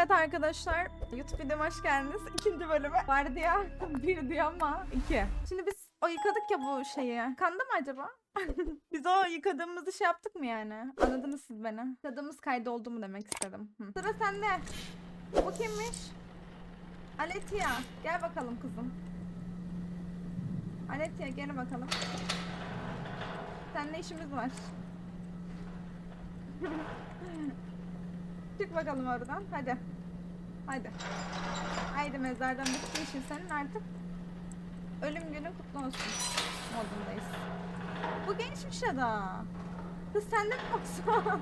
Evet arkadaşlar, YouTube videoma hoş geldiniz. İkinci bölüme. Var diye bir diyor ama iki. Şimdi biz o yıkadık ya bu şeyi. Kandı mı acaba? biz o yıkadığımızı şey yaptık mı yani? Anladınız siz beni. Yıkadığımız kaydı oldu mu demek istedim. Hı. Sıra sende. Bu kimmiş? Aletia. Gel bakalım kızım. Aletia gel bakalım. Seninle işimiz var. Çık bakalım oradan. Hadi. Hadi. Haydi mezardan bittiği için senin artık ölüm günü kutlu olsun modundayız. Bu gençmiş ya da. Kız sende mi yoksa?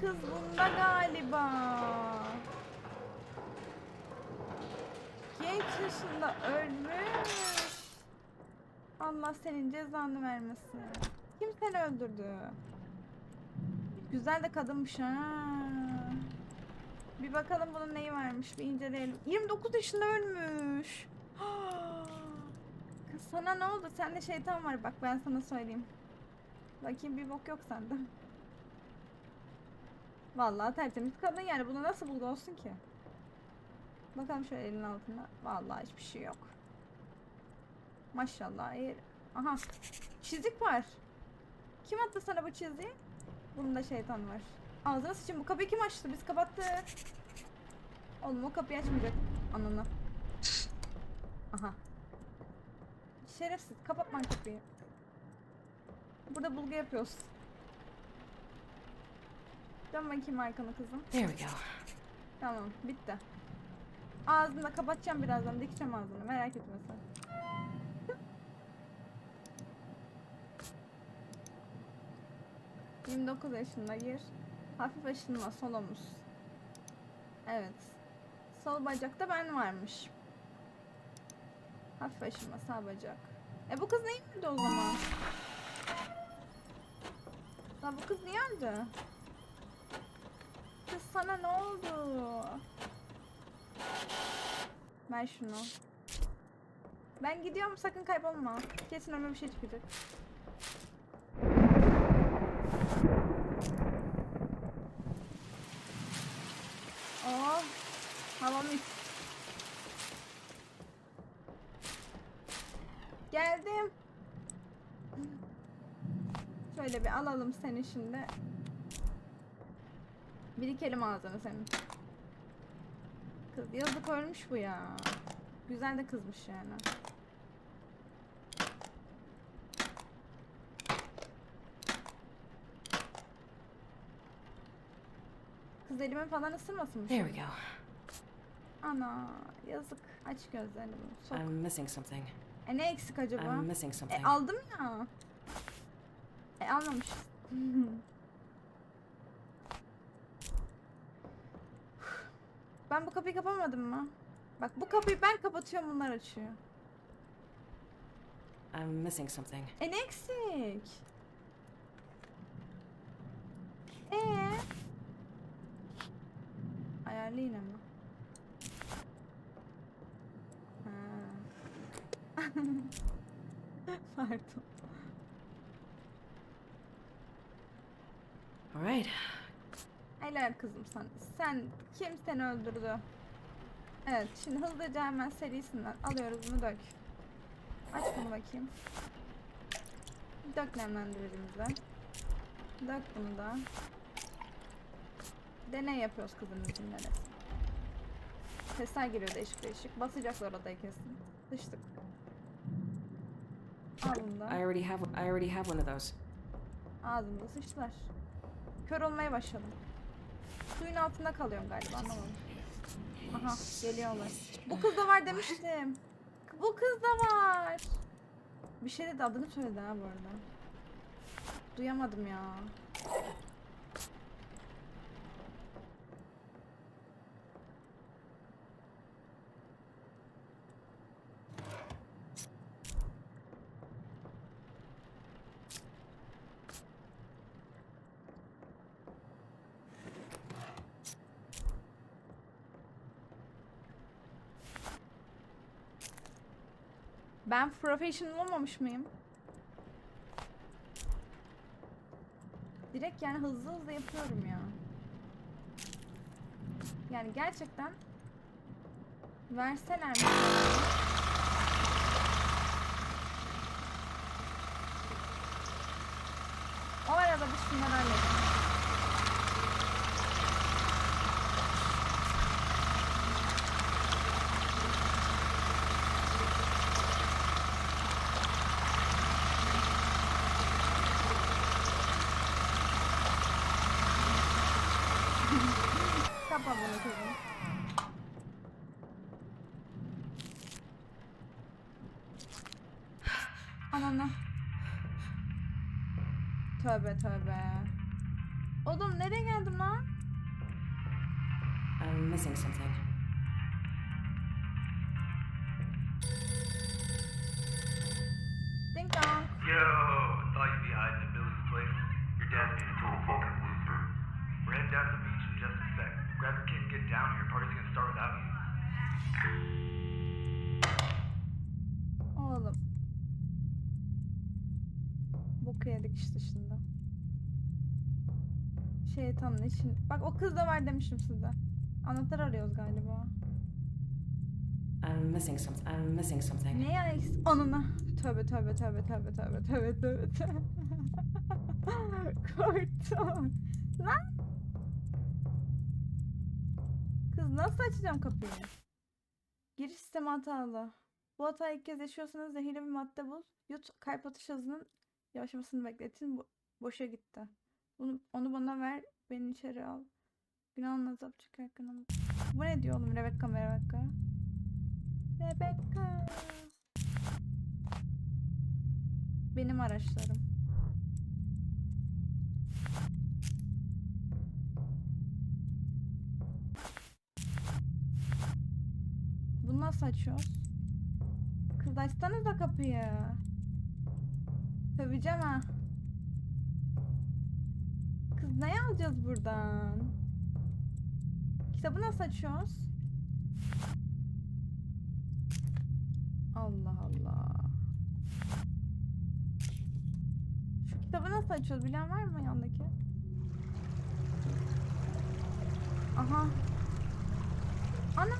Kız bunda galiba. Genç yaşında ölmüş. Allah senin cezanı vermesin. Kim seni öldürdü? Güzel de kadınmış ha. Bir bakalım bunun neyi varmış bir inceleyelim. 29 yaşında ölmüş. Kız sana ne oldu? Sende şeytan var bak ben sana söyleyeyim. Bakayım bir bok yok sende. Vallahi tertemiz kadın yani bunu nasıl buldu olsun ki? Bakalım şöyle elin altında. Vallahi hiçbir şey yok. Maşallah. iyi. Aha. Çizik var. Kim attı sana bu çiziyi? Bunda şeytan var. Ağzına sıçayım bu kapıyı kim açtı? Biz kapattık. Oğlum o kapıyı açmayacak. Ananı. Aha. Şerefsiz kapat lan kapıyı. Burada bulgu yapıyoruz. Dön bakayım arkana kızım. There we go. Tamam bitti. Ağzını da kapatacağım birazdan dikeceğim ağzını merak etme sen. 29 yaşında gir. Hafif aşınma sol omuz. Evet. Sol bacakta ben varmış. Hafif aşınma sağ bacak. E bu kız öldü o zaman? Lan bu kız niye öldü? Kız sana ne oldu? Ver şunu. Ben gidiyorum sakın kaybolma. Kesin önüme bir şey çıkacak. Oh, hava mis. Geldim. Şöyle bir alalım seni şimdi. Birikelim ağzını senin. Kız yazık ölmüş bu ya. Güzel de kızmış yani. Kız elime falan ısırmasın mı? There we go. Ana yazık. Aç gözlerini. Sok. I'm missing something. E ne eksik acaba? I'm missing something. E aldım ya. E almamışız. ben bu kapıyı kapamadım mı? Bak bu kapıyı ben kapatıyorum bunlar açıyor. I'm missing something. E ne eksik? Ee? Ayarlı yine mi? Pardon. All right. Helal kızım sen. Sen kim seni öldürdü? Evet şimdi hızlıca hemen serisinden alıyoruz bunu dök. Aç bunu bakayım. Dök nemlendirici Dök bunu da. Deney yapıyoruz kızın için neresi. Sesler giriyor değişik değişik. Basacaklar odayı kesin. Sıçtık. Al bunu I da. already have. I already have one of those. Ağzımda sıçtılar. Kör olmaya başladım. Suyun altında kalıyorum galiba anlamadım. Aha geliyorlar. Bu kız da var demiştim. Bu kız da var. Bir şey dedi adını söyledi ha bu arada. Duyamadım ya. Ben professional olmamış mıyım? Direkt yani hızlı hızlı yapıyorum ya. Yani gerçekten verseler mi? O arada bir şunları halledelim. Bunu kızım. Ananı. Tövbe tövbe. Oğlum nereye geldim lan? I'm missing something. Ding dong. Yo, Boku yedik işte şimdi. Şeytanın için. Bak o kız da var demişim size. Anahtar arıyoruz galiba. I'm missing something. I'm missing something. Ne ya Anına. Tövbe tövbe tövbe tövbe tövbe tövbe tövbe tövbe. Korktum. Lan. Kız nasıl açacağım kapıyı? Giriş sistemi hatalı. Bu hatayı ilk kez yaşıyorsanız zehirli bir madde bul. Yut kalp atış hızının yavaşlamasını bekletin. Bu, boşa gitti. Bunu, onu bana ver. Beni içeri al. Günahın azap çıkarken Bu ne diyor oğlum Rebecca Rebecca? Rebecca. Benim araçlarım. Bunu nasıl açıyoruz? Kız açsanıza kapıyı. Söveceğim ha. Kız ne alacağız buradan? Kitabı nasıl açıyoruz? Allah Allah. Şu kitabı nasıl açıyoruz bilen var mı yandaki? Aha. Ana.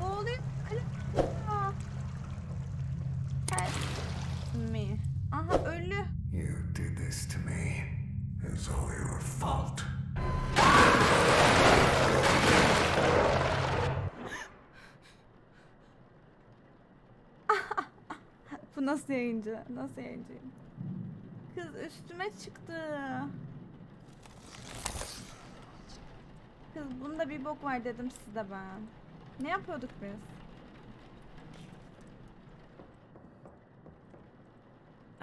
Boğuluyor. Alo. Help me. Aha ölü. You did this to me. It's all your fault. Bu nasıl yayıncı? Nasıl yayıncıyım? Kız üstüme çıktı. Kız bunda bir bok var dedim size ben. Ne yapıyorduk biz?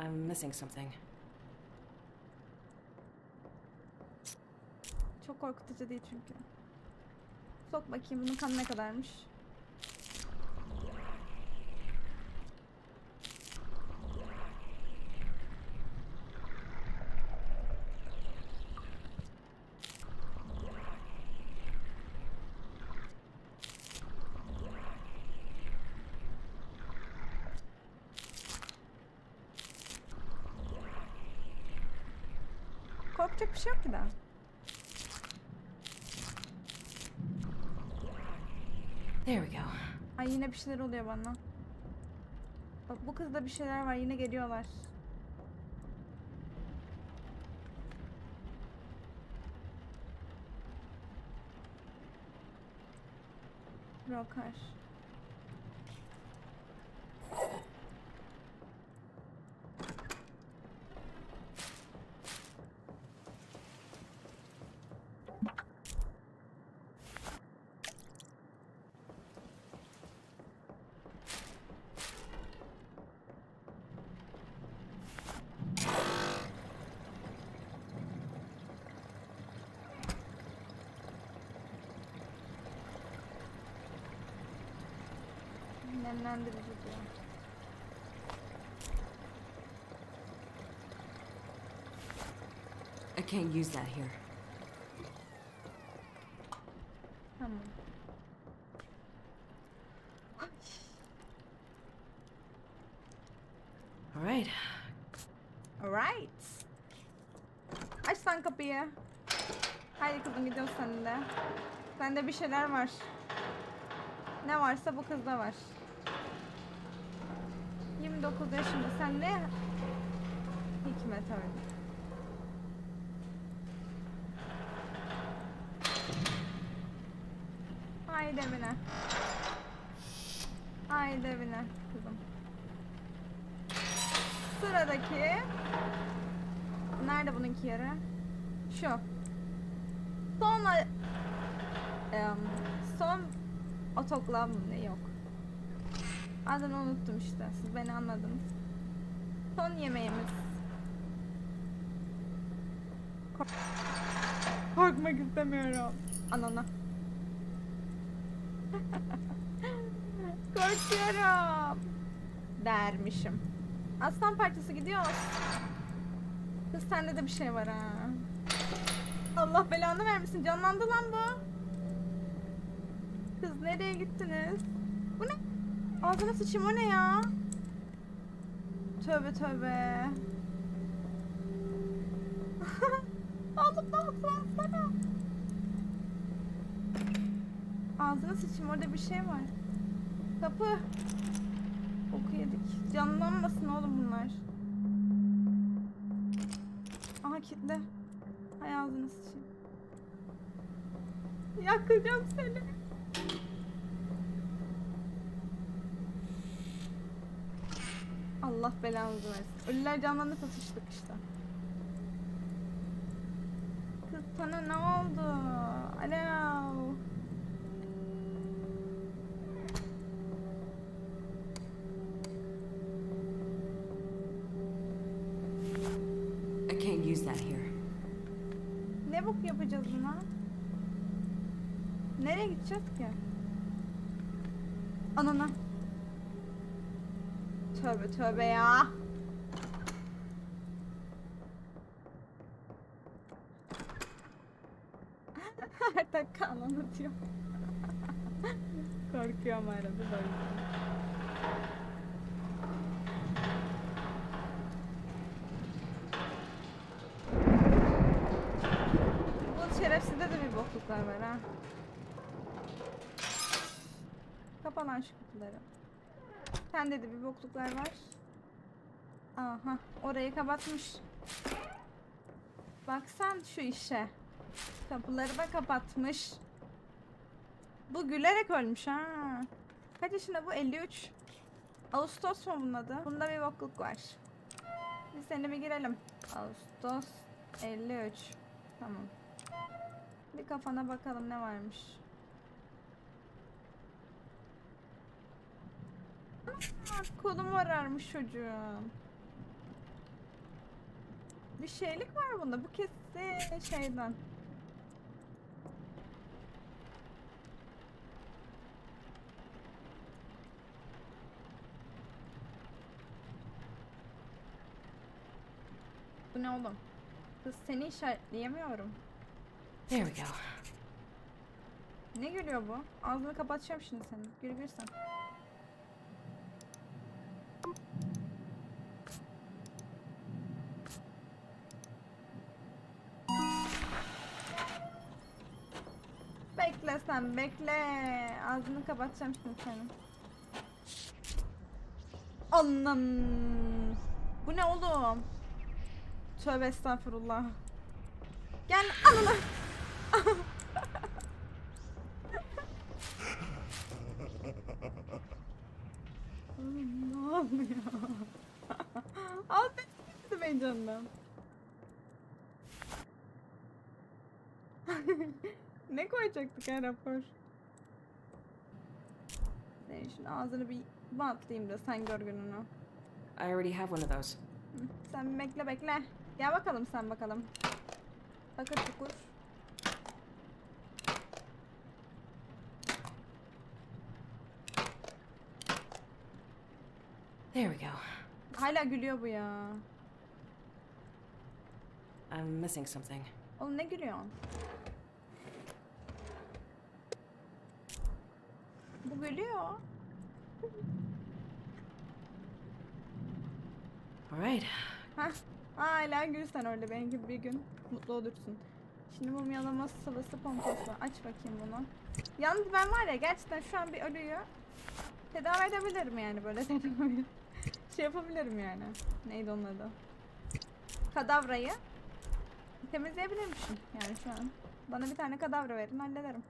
I'm missing something. Çok korkutucu değil çünkü. Sok bakayım bunun kanı ne kadarmış. Korkacak bir şey yok ki daha. There we go. Ay yine bir şeyler oluyor bana. Bak bu kızda bir şeyler var yine geliyorlar. Rocker. Nemlendirici diyor. I can't use that here. Tamam. All right. Alright. Aç lan kapıyı. Haydi kızım gidiyoruz seninle. Sende bir şeyler var. Ne varsa bu kızda var. 29 yaşında. Sen ne? Hikmet öyle. Haydi evine. Haydi evine kızım. Sıradaki Nerede bununki yeri? Şu. Son Em, son otoklam yok. Adını unuttum işte. Siz beni anladınız. Son yemeğimiz. Kork- Korkmak istemiyorum. Anana. Korkuyorum. Dermişim. Aslan parçası gidiyor. Kız sende de bir şey var ha. Allah belanı vermesin. Canlandı lan bu. Kız nereye gittiniz? Bu ne? Ağzına sıçayım o ne ya? Tövbe tövbe. Oğlum ne oldu sana? Ağzına sıçayım orada bir şey var. Kapı. Oku yedik. Canlanmasın oğlum bunlar. Aha kitle. Hay ağzını sıçayım. Yakacağım seni. Allah belanızı versin. Ölüler canlarına satıştık işte. Kız sana ne oldu? Alo. I can't use that here. Ne bok yapacağız buna? Nereye gideceğiz ki? Anana. Tövbe tövbe ya. Her dakika anlatıyor. Korkuyorum arada. Bu şerefsizde de bir bokluklar var ha. Kapa lan şu kutuları. Sende de bir bokluklar var. Aha orayı kapatmış. Baksan şu işe. Kapıları da kapatmış. Bu gülerek ölmüş ha. Kaç yaşında bu? 53. Ağustos mu bunun adı? Bunda bir bokluk var. Biz seninle bir girelim. Ağustos 53. Tamam. Bir kafana bakalım ne varmış. Aa, Kolum ararmış çocuğum. Bir şeylik var bunda. Bu kesin şeyden. Bu ne oğlum? Kız seni işaretleyemiyorum. There we go. Ne gülüyor bu? Ağzını kapatacağım şimdi senin. Gül gül sen. Sen bekle. Ağzını kapatacağım şimdi senin. Anam. Bu ne oğlum? Tövbe estağfurullah. Gel. Oğlum ne oluyor? Beni ben canım. Ne koyacaktık ha rapor? Senin şimdi ağzını bir bantlayayım da sen gör gününü. I already have one of those. Sen bekle bekle. Gel bakalım sen bakalım. Bakır çukur. There we go. Hala gülüyor bu ya. I'm missing something. Oğlum ne gülüyorsun? Bu gülüyor. All right, Hah. Hala gül sen orada benim gibi bir gün mutlu olursun. Şimdi mumyalama sıvısı pompası. Aç bakayım bunu. Yalnız ben var ya gerçekten şu an bir ölüyü tedavi edebilirim yani böyle tedavi. şey yapabilirim yani. Neydi onun adı? Kadavrayı temizleyebilirmişim yani şu an. Bana bir tane kadavra verin hallederim.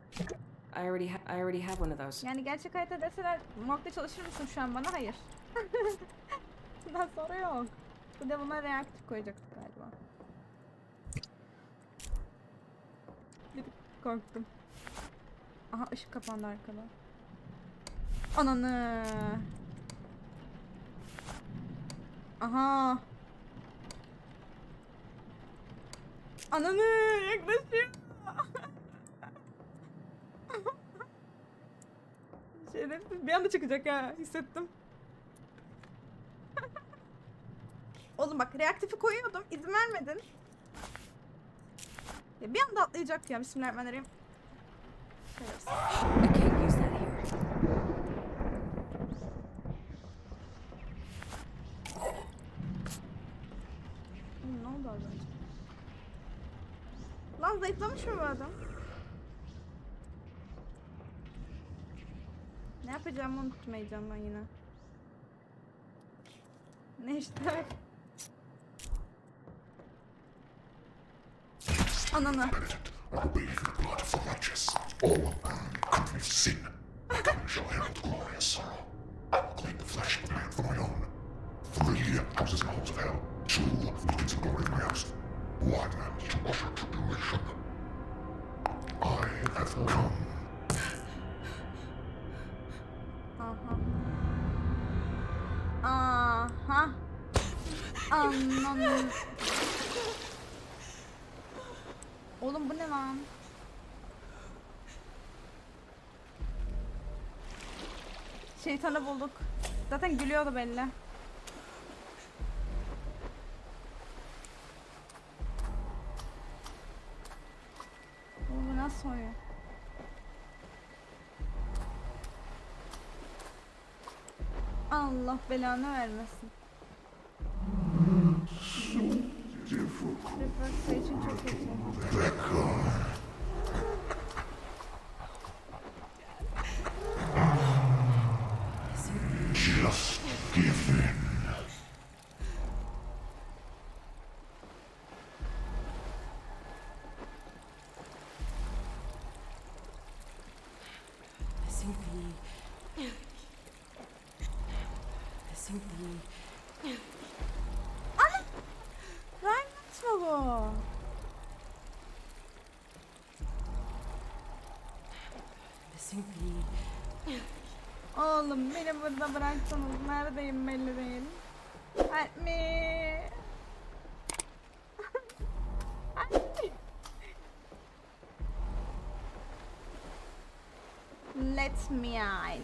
Already ha- I already have one of those. Yani gerçek hayatta deseler morgda çalışır mısın şu an bana? Hayır. Bundan sonra yok. Bir de buna reaktif koyacaktık galiba. Bir korktum. Aha ışık kapandı arkada. Ananı. Aha. Ananı yaklaşıyor. Şerefsiz bir anda çıkacak ha hissettim. Oğlum bak reaktifi koyuyordum izin vermedin. Ya bir anda atlayacak ya bismillahirrahmanirrahim. Ne? Lan zayıflamış mı bu adam? Yapacağımı unuttum heyecandan yine. Ne işte? Ananı. I bathe Anam. Oğlum bu ne lan? Şeytanı bulduk. Zaten gülüyordu belli. Bu nasıl oyun? Allah belanı vermesin. Refleksa için çok kötü. Just Oğlum beni burada bıraksanız neredeyim belli değil. Help me. Help me. Let me in.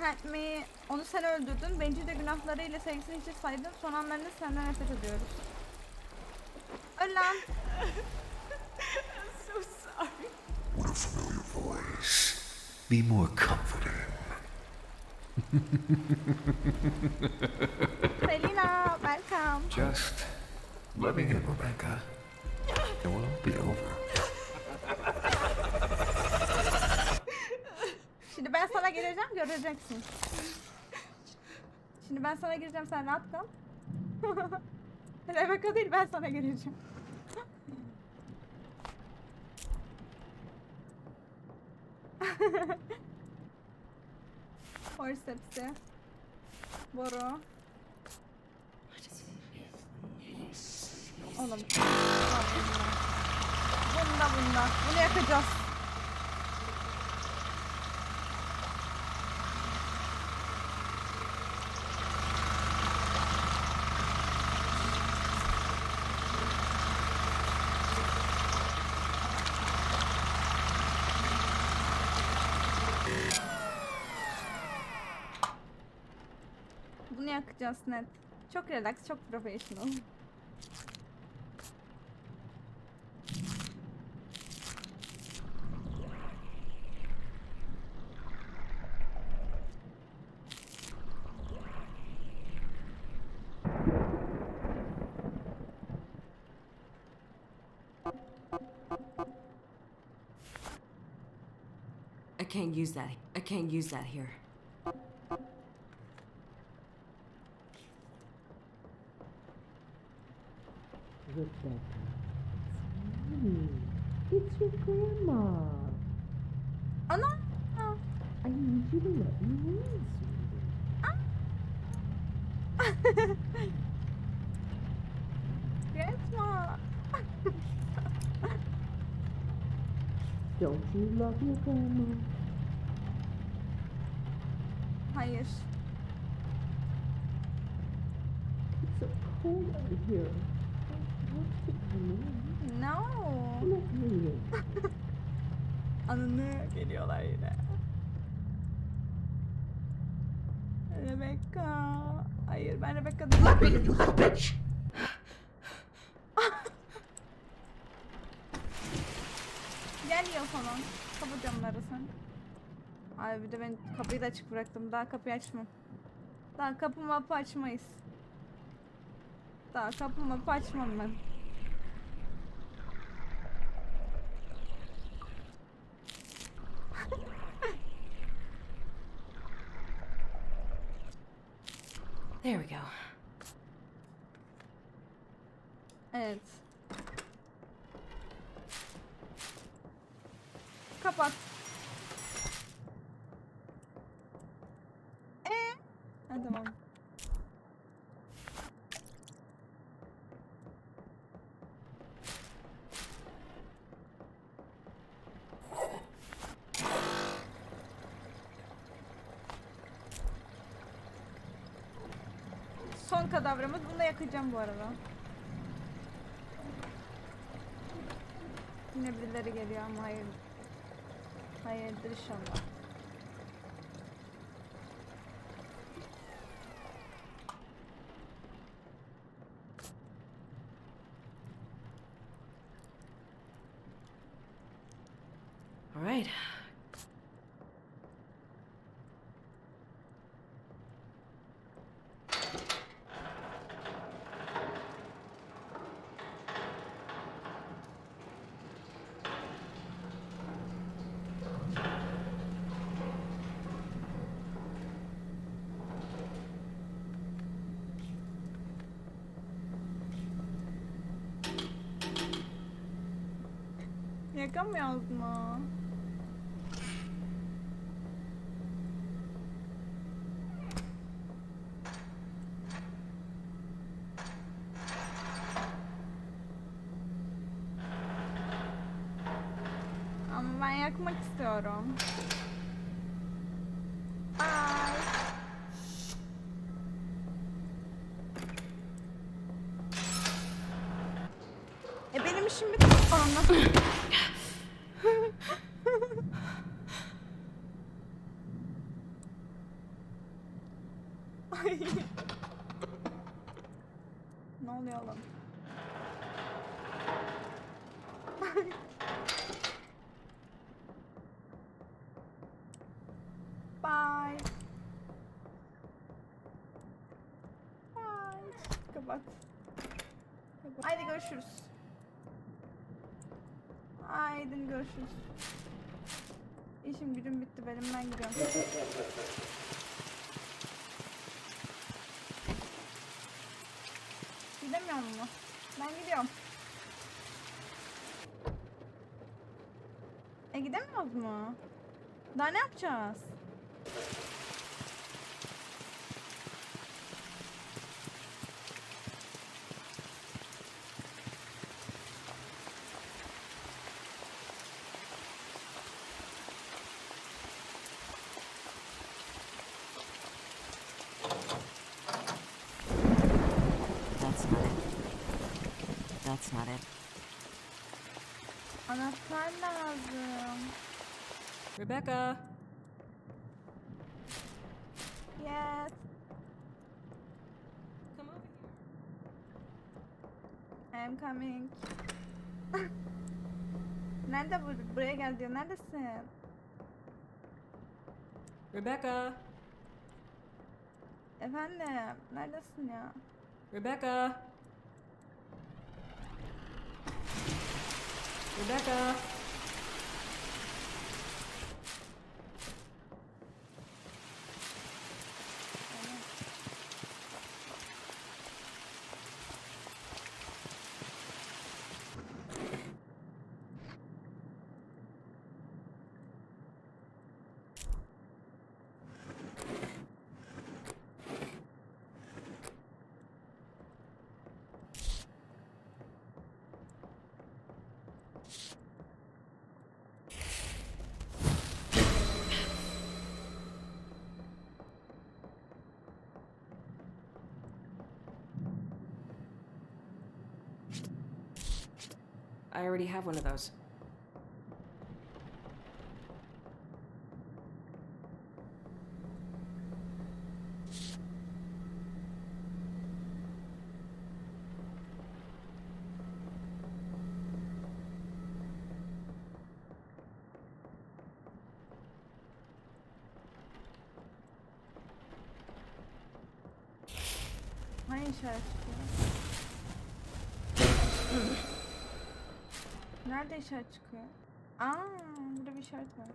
Help me. Onu sen öldürdün. Bence de günahlarıyla sevgisini hiçe saydın. Son anlarında senden nefret ediyoruz. Öl lan. What a familiar voice. Be more comforting. Selena, welcome. Just let me in, Rebecca. It will all be over. Şimdi ben sana geleceğim göreceksin. Şimdi ben sana gireceğim sen rahat kal. Rebecca değil ben sana geleceğim. Forceps'i. Boru. Oğlum. Bunda bunda. Bunu yakacağız. net. Çok relax, çok professional. I can't use that. I can't use that here. Rebecca. It's me. It's your grandma. Ana! I need you to let me in, sweetie. Grandma! Don't you love your grandma? Hayır. It's so cold out here. No. Anını geliyorlar yine. Rebecca. Hayır ben Rebecca değilim. You little bitch! Gel ya falan. Kapa camları sen. Ay bir de ben kapıyı da açık bıraktım. Daha kapıyı açmam. Daha kapı mapı açmayız. Daha kapı mapı açmam ben. There we go. Evet. Son kadavramız. Bunu da yakacağım bu arada. Yine birileri geliyor ama hayır. Hayırdır inşallah. Mu? Ama ben yakmak istiyorum. Bye. E benim işim bitti. Anlat. Ay. ne oluyor oğlum? Bye. Bye. Kapat. Haydi görüşürüz. Haydi görüşürüz. İşim gücüm bitti benim ben gidiyorum. Gidemiyor mu? Ben gidiyorum. E gidemiyoruz mu? Daha ne yapacağız? That's not it. That's not it. Anahtar lazım. Rebecca! Yes. Come over here. I am coming. Nerede bu? Buraya gel diyor. Neredesin? Rebecca! Efendim. Neredesin ya? Rebecca! Rebecca! I already have one of those. Hangi işaret çıkıyor? Nerede işaret çıkıyor? Aa, burada bir işaret var.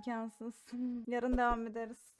İmkansız. Yarın devam ederiz.